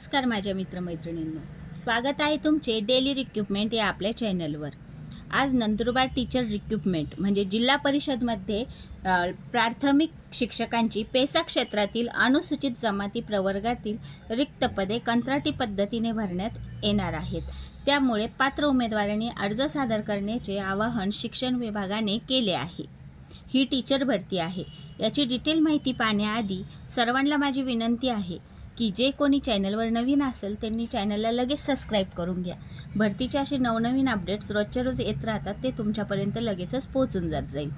नमस्कार माझ्या मित्रमैत्रिणींनो. स्वागत आहे तुमचे डेली रिक्रुटमेंट या आपल्या चॅनलवर आज नंदुरबार टीचर रिक्रुटमेंट म्हणजे जिल्हा परिषदमध्ये प्राथमिक शिक्षकांची पेसा क्षेत्रातील अनुसूचित जमाती प्रवर्गातील रिक्त पदे कंत्राटी पद्धतीने भरण्यात येणार आहेत. त्यामुळे पात्र उमेदवारांनी अर्ज सादर करण्याचे आवाहन शिक्षण विभागाने केले आहे. ही टीचर भरती आहे. याची डिटेल माहिती पाहण्याआधी सर्वांना माझी विनंती आहे की जे कोणी चॅनलवर नवीन असेल त्यांनी चॅनलला लगेच सबस्क्राईब करून घ्या. भरतीचे असे नवनवीन अपडेट्स रोजच्या रोज येत राहतात ते तुमच्यापर्यंत लगेचच पोहोचून जात जाईल.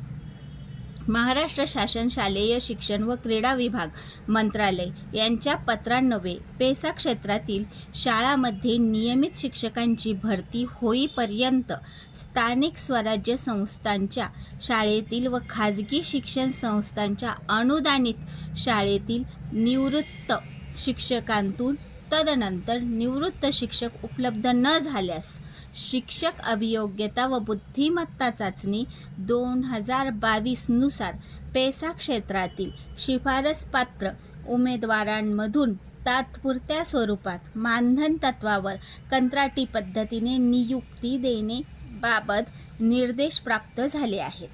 महाराष्ट्र शासन शालेय शिक्षण व क्रीडा विभाग मंत्रालय यांच्या पत्रांनवे पेसा क्षेत्रातील शाळामध्ये नियमित शिक्षकांची भरती होईपर्यंत स्थानिक स्वराज्य संस्थांच्या शाळेतील व खाजगी शिक्षण संस्थांच्या अनुदानित शाळेतील निवृत्त शिक्षकांतून तदनंतर निवृत्त शिक्षक उपलब्ध न झाल्यास शिक्षक अभियोग्यता व बुद्धिमत्ता चाचणी दोन हजार बावीसनुसार पेसा क्षेत्रातील शिफारसपात्र उमेदवारांमधून तात्पुरत्या स्वरूपात मानधन तत्वावर कंत्राटी पद्धतीने नियुक्ती देणे बाबत निर्देश प्राप्त झाले आहेत.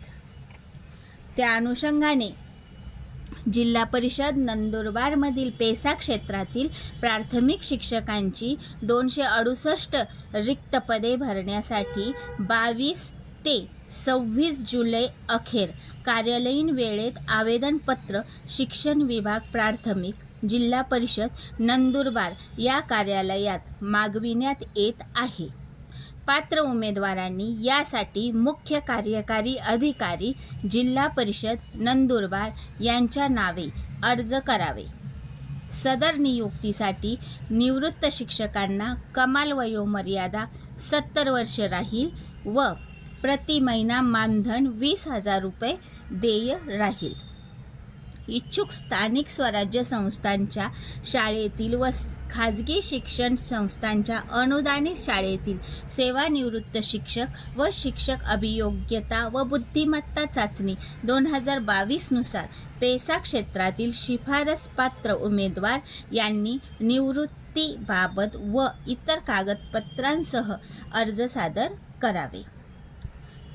त्या अनुषंगाने जिल्हा परिषद नंदुरबारमधील पेसा क्षेत्रातील प्राथमिक शिक्षकांची दोनशे अडुसष्ट रिक्त पदे भरण्यासाठी बावीस ते सव्वीस जुलै अखेर कार्यालयीन वेळेत आवेदनपत्र शिक्षण विभाग प्राथमिक जिल्हा परिषद नंदुरबार या कार्यालयात मागविण्यात येत आहे. पात्र उमेदवारांनी यासाठी मुख्य कार्यकारी अधिकारी जिल्हा परिषद नंदुरबार यांच्या नावे अर्ज करावे. सदर नियुक्तीसाठी निवृत्त शिक्षकांना कमाल वयोमर्यादा सत्तर वर्ष राहील व प्रति महिना मानधन वीस हजार रुपये देय राहील. इच्छुक स्थानिक स्वराज्य संस्थांच्या शाळेतील व खाजगी शिक्षण संस्थांच्या अनुदानित शाळेतील सेवानिवृत्त शिक्षक व शिक्षक अभियोग्यता व बुद्धिमत्ता चाचणी दोन हजार बावीसनुसार पेसा क्षेत्रातील शिफारसपात्र उमेदवार यांनी निवृत्तीबाबत व इतर कागदपत्रांसह अर्ज सादर करावे.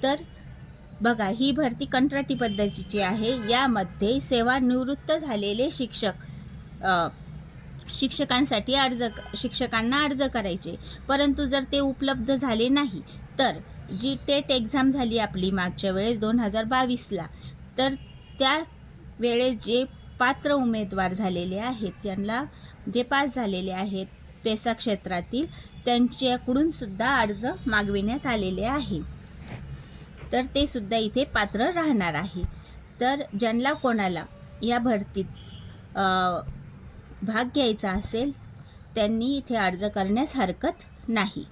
तर बघा ही भरती कंत्राटी पद्धतीची आहे. यामध्ये सेवानिवृत्त झालेले शिक्षक शिक्षकांसाठी अर्ज शिक्षकांना अर्ज करायचे. परंतु जर ते उपलब्ध झाले नाही तर जी टेट एक्झाम झाली आपली मागच्या वेळेस दोन हजार बावीसला तर त्या वेळेस जे पात्र उमेदवार झालेले आहेत त्यांना जे पास झालेले आहेत पेसा क्षेत्रातील त्यांच्याकडून सुद्धा अर्ज मागविण्यात आलेले आहे. तर ते सुद्धा इथे पात्र राहणार आहे. तर ज्यांना कोणाला या भरतीत भाग घ्यायचा असेल त्यांनी इथे अर्ज करण्यास हरकत नाही.